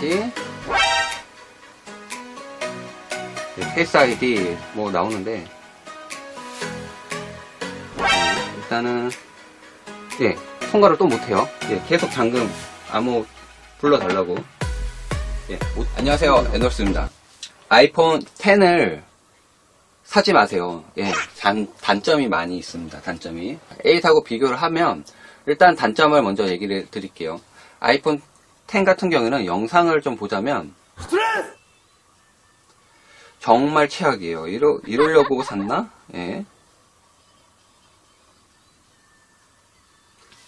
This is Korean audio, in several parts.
네, 페이스 아이디 뭐 나오는데. 네, 일단은 예 통과를 또 못해요. 예, 계속 잠금 암호 불러달라고. 예, 못- 안녕하세요. 에너스입니다. 아이폰 10을 사지 마세요. 예, 단, 단점이 많이 있습니다. 단점이. 8하고 비교를 하면 일단 단점을 먼저 얘기를 드릴게요. 아이폰 10 같은 경우에는 영상을 좀 보자면 정말 최악이에요. 이러, 이러려고 샀나? 예.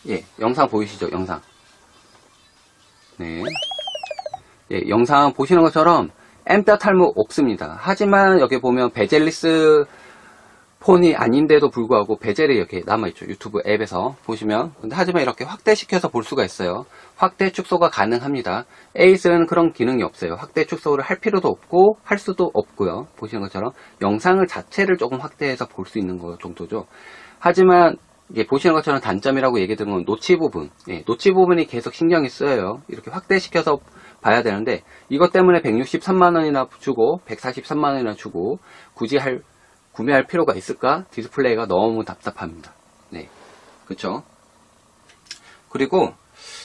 예, 영상 보이시죠? 영상. 네. 예, 영상 보시는 것처럼 엠뼈 탈모 없습니다. 하지만 여기 보면 베젤리스 폰이 아닌데도 불구하고 베젤이 이렇게 남아있죠. 유튜브 앱에서 보시면. 근데 하지만 이렇게 확대시켜서 볼 수가 있어요. 확대 축소가 가능합니다. 에이스는 그런 기능이 없어요. 확대 축소를 할 필요도 없고 할 수도 없고요. 보시는 것처럼 영상을 자체를 조금 확대해서 볼 수 있는 거 정도죠. 하지만 이게 보시는 것처럼 단점이라고 얘기 건 노치 부분. 예, 노치 부분이 계속 신경이 쓰여요. 이렇게 확대시켜서 봐야 되는데 이것 때문에 163만 원이나 주고 143만 원이나 주고 굳이 할 구매할 필요가 있을까? 디스플레이가 너무 답답합니다. 네. 그쵸? 그리고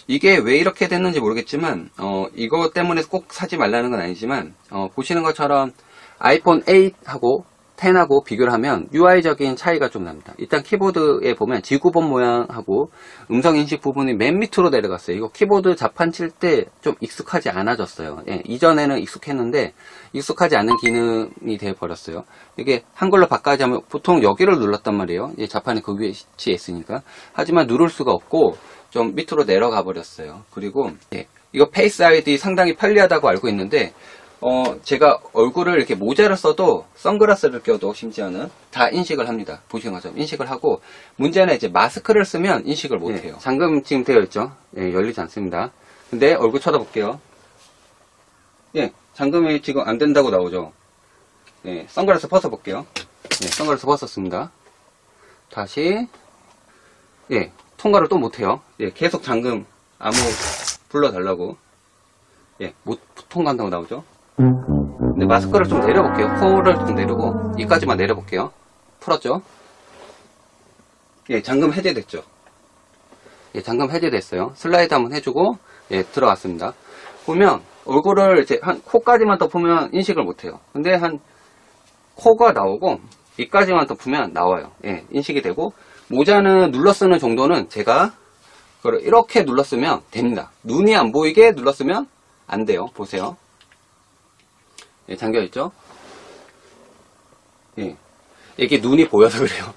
이게 왜 이렇게 됐는지 모르겠지만, 어, 이거 때문에 꼭 사지 말라는 건 아니지만, 어, 보시는 것처럼 아이폰 8하고 10하고 비교를 하면 UI적인 차이가 좀 납니다. 일단 키보드에 보면 지구본 모양하고 음성 인식 부분이 맨 밑으로 내려갔어요. 이거 키보드 자판 칠 때 좀 익숙하지 않아졌어요. 예, 이전에는 익숙했는데 익숙하지 않은 기능이 되어 버렸어요. 이게 한글로 바꿔자면 보통 여기를 눌렀단 말이에요. 이 자판이 그 위치에 있으니까. 하지만 누를 수가 없고 좀 밑으로 내려가 버렸어요. 그리고 예, 이거 페이스 아이디 상당히 편리하다고 알고 있는데 어, 제가 얼굴을 이렇게 모자를 써도 선글라스를 껴도 심지어는 다 인식을 합니다. 보시는 것처럼 인식을 하고 문제는 이제 마스크를 쓰면 인식을 못 해요. 잠금 지금 되어 있죠. 예, 열리지 않습니다. 근데 얼굴 쳐다볼게요. 예, 잠금이 지금 안 된다고 나오죠. 예, 선글라스 벗어볼게요. 예, 선글라스 벗었습니다. 다시 예, 통과를 또 못해요. 예, 계속 잠금 암호 불러달라고. 예, 못 통과한다고 나오죠. 근데 마스크를 좀 내려볼게요. 코를 좀 내리고 이까지만 내려볼게요. 풀었죠? 예, 잠금 해제됐죠? 예, 잠금 해제됐어요. 슬라이드 한번 해주고 예, 들어갔습니다. 보면 얼굴을 이제 한 코까지만 덮으면 인식을 못해요. 근데 한 코가 나오고 이까지만 덮으면 나와요. 예, 인식이 되고 모자는 눌러 쓰는 정도는 제가 그걸 이렇게 눌렀으면 됩니다. 눈이 안 보이게 눌렀으면 안 돼요. 보세요. 예, 잠겨 있죠? 예. 이게 눈이 보여서 그래요.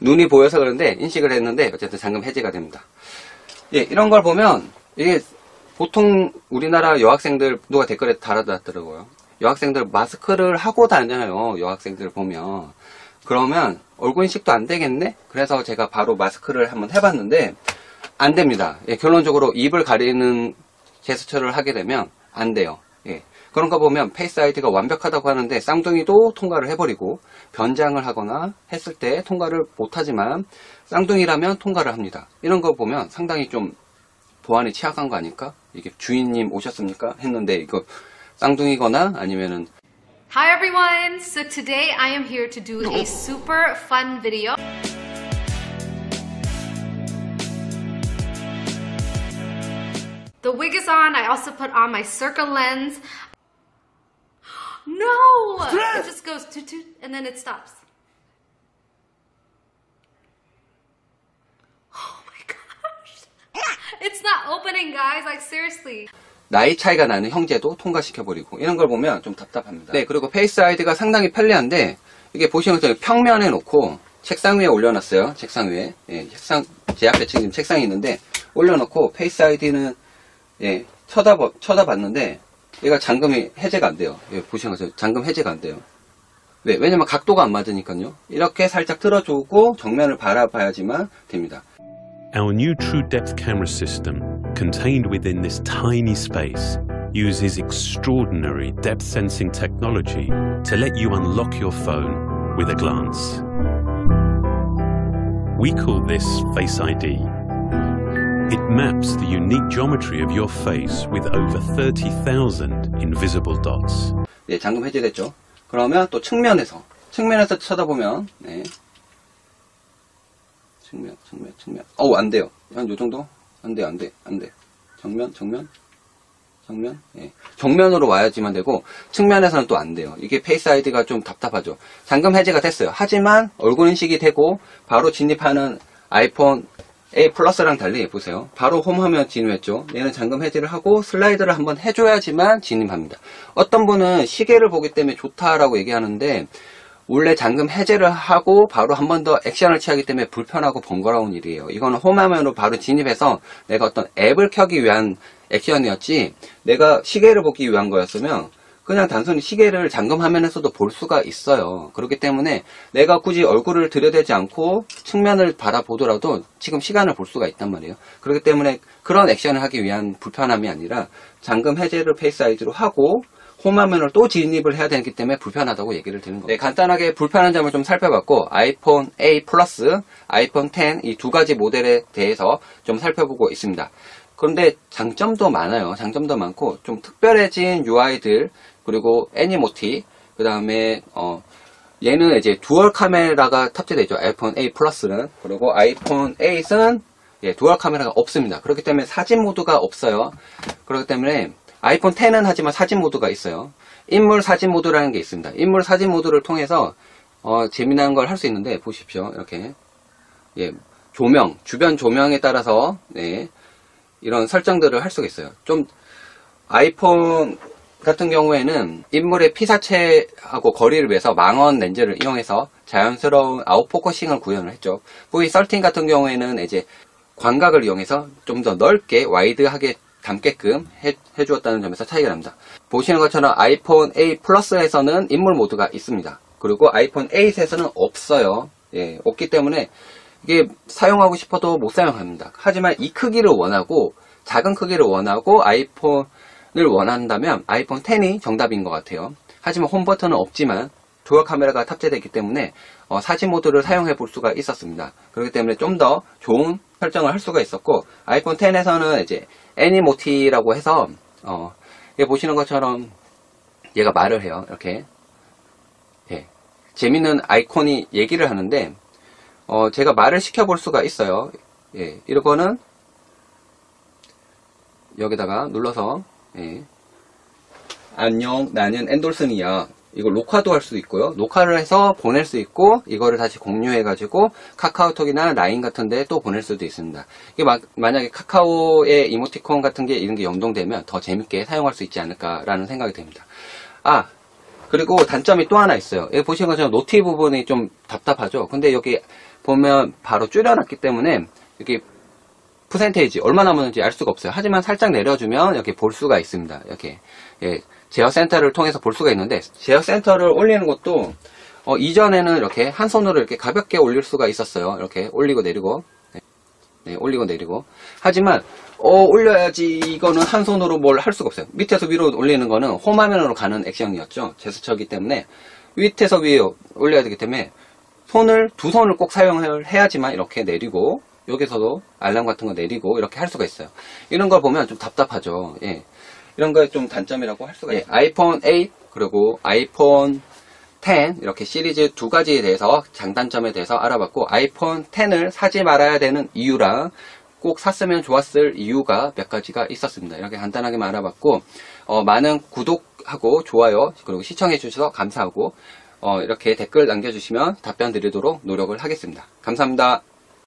눈이 보여서 그런데 인식을 했는데 어쨌든 잠금 해제가 됩니다. 예, 이런 걸 보면 이게 보통 우리나라 여학생들 누가 댓글에 달아놨더라고요. 여학생들 마스크를 하고 다녀요. 여학생들 보면. 그러면 얼굴 인식도 안 되겠네? 그래서 제가 바로 마스크를 한번 해봤는데 안 됩니다. 예, 결론적으로 입을 가리는 제스처를 하게 되면 안 돼요. 예. 그런 거 보면 페이스 아이디가 완벽하다고 하는데 쌍둥이도 통과를 해버리고 변장을 하거나 했을 때 통과를 못하지만 쌍둥이라면 통과를 합니다. 이런 거 보면 상당히 좀 보안이 취약한 거 아닐까? 이게 주인님 오셨습니까? 했는데 이거 쌍둥이거나 아니면은 Hi everyone! So today I am here to do a super fun video. The wig is on. I also put on my Circa lens. No! It just goes toot toot and then it stops. Oh my gosh! It's not opening, guys. Like seriously. 나이 차이가 나는 형제도 통과시켜버리고 이런 걸 보면 좀 답답합니다. 네, 그리고 페이스 아이디가 상당히 편리한데 이게 것처럼 평면에 놓고 책상 위에 올려놨어요. 책상 위에. 예, 책상, 제 앞에 지금 책상이 있는데 올려놓고 페이스 아이디는 예, 쳐다봐, 쳐다봤는데 얘가 잠금이 해제가 안 돼요. 예, 보시는 것처럼 잠금 해제가 안 돼요. 네, 왜냐면 각도가 안 맞으니까요. 이렇게 살짝 틀어주고 정면을 바라봐야지만 됩니다. Our new True Depth camera system, contained within this tiny space, uses extraordinary depth sensing technology to let you unlock your phone with a glance. We call this Face ID. It maps the unique geometry of your face with over 30,000 invisible dots. 네, 잠금 해제됐죠. 그러면 또 측면에서 측면에서 쳐다보면 네. 측면, 측면, 측면. 어우 안 돼요. 한 요 정도? 안 돼, 안 돼, 안 돼. 정면, 정면, 정면. 예. 정면으로 와야지만 되고 측면에서는 또 안 돼요. 이게 페이스 아이디가 좀 답답하죠. 잠금 해제가 됐어요. 하지만 얼굴 인식이 되고 바로 진입하는 아이폰 A 플러스랑 달리 보세요. 바로 홈화면 진입했죠. 얘는 잠금 해제를 하고 슬라이드를 한번 해줘야지만 진입합니다. 어떤 분은 시계를 보기 때문에 좋다라고 얘기하는데 원래 잠금 해제를 하고 바로 한 번 더 액션을 취하기 때문에 불편하고 번거로운 일이에요. 이거는 홈화면으로 바로 진입해서 내가 어떤 앱을 켜기 위한 액션이었지 내가 시계를 보기 위한 거였으면 그냥 단순히 시계를 잠금 화면에서도 볼 수가 있어요. 그렇기 때문에 내가 굳이 얼굴을 들여대지 않고 측면을 바라보더라도 지금 시간을 볼 수가 있단 말이에요. 그렇기 때문에 그런 액션을 하기 위한 불편함이 아니라 잠금 해제를 페이스 아이디로 하고 홈화면을 또 진입을 해야 되기 때문에 불편하다고 얘기를 드는 거예요. 네, 간단하게 불편한 점을 좀 살펴봤고 아이폰 A 플러스, 아이폰 10 이 두 가지 모델에 대해서 좀 살펴보고 있습니다. 그런데 장점도 많아요. 장점도 많고 좀 특별해진 UI들 그리고 애니모티 그 다음에 어 얘는 이제 두얼 카메라가 탑재되죠. 아이폰 A 플러스는 그리고 아이폰 8은 예, 두얼 카메라가 없습니다. 그렇기 때문에 사진 모드가 없어요. 그렇기 때문에 아이폰 10은 하지만 사진 모드가 있어요. 인물 사진 모드라는 게 있습니다. 인물 사진 모드를 통해서 어, 재미난 걸 할 수 있는데 보십시오. 이렇게 예, 조명, 주변 조명에 따라서 네, 이런 설정들을 할 수가 있어요. 좀 아이폰 같은 경우에는 인물의 피사체하고 거리를 위해서 망원 렌즈를 이용해서 자연스러운 아웃포커싱을 구현을 했죠. V13 같은 경우에는 이제 광각을 이용해서 좀 더 넓게 와이드하게 담게끔 해, 해주었다는 점에서 차이가 납니다. 보시는 것처럼 아이폰 A 플러스에서는 인물 모드가 있습니다. 그리고 아이폰 8에서는 없어요. 예, 없기 때문에 이게 사용하고 싶어도 못 사용합니다. 하지만 이 크기를 원하고 작은 크기를 원하고 아이폰을 원한다면 아이폰 10이 정답인 것 같아요. 하지만 홈 버튼은 없지만 두얼 카메라가 탑재되기 때문에 어, 사진 모드를 사용해 볼 수가 있었습니다. 그렇기 때문에 좀 더 좋은 설정을 할 수가 있었고 아이폰 10에서는 이제 애니모티라고 해서 어, 보시는 것처럼 얘가 말을 해요. 이렇게 예, 재밌는 아이콘이 얘기를 하는데 어, 제가 말을 시켜볼 수가 있어요. 예, 이거는 여기다가 눌러서 예. 안녕 나는 앤돌슨이야. 이거 녹화도 할 수 있고요. 녹화를 해서 보낼 수 있고 이거를 다시 공유해 가지고 카카오톡이나 라인 같은 데 또 보낼 수도 있습니다. 이게 마, 만약에 카카오의 이모티콘 같은 게 이런 게 연동되면 더 재밌게 사용할 수 있지 않을까 라는 생각이 듭니다. 아 그리고 단점이 또 하나 있어요. 여기 보시는 것처럼 노티 부분이 좀 답답하죠? 근데 여기 보면 바로 줄여놨기 때문에 여기 퍼센테이지 얼마나 남았는지 알 수가 없어요. 하지만 살짝 내려주면 이렇게 볼 수가 있습니다. 이렇게 예, 제어 센터를 통해서 볼 수가 있는데 제어 센터를 올리는 것도 어, 이전에는 이렇게 한 손으로 이렇게 가볍게 올릴 수가 있었어요. 이렇게 올리고 내리고 네, 네, 올리고 내리고 하지만 어, 올려야지 이거는 한 손으로 뭘 할 수가 없어요. 밑에서 위로 올리는 거는 홈화면으로 가는 액션이었죠. 제스처기 때문에 밑에서 위에 올려야 되기 때문에 손을 두 손을 꼭 사용을 해야지만 이렇게 내리고 여기서도 알람 같은 거 내리고 이렇게 할 수가 있어요. 이런 걸 보면 좀 답답하죠. 예. 이런 거에 좀 단점이라고 할 수가 있어요. 아이폰 8 그리고 아이폰 10 이렇게 시리즈 두 가지에 대해서 장단점에 대해서 알아봤고 아이폰 10을 사지 말아야 되는 이유랑 꼭 샀으면 좋았을 이유가 몇 가지가 있었습니다. 이렇게 간단하게만 알아봤고 어, 많은 구독하고 좋아요 그리고 시청해 주셔서 감사하고 어, 이렇게 댓글 남겨주시면 답변 드리도록 노력을 하겠습니다. 감사합니다.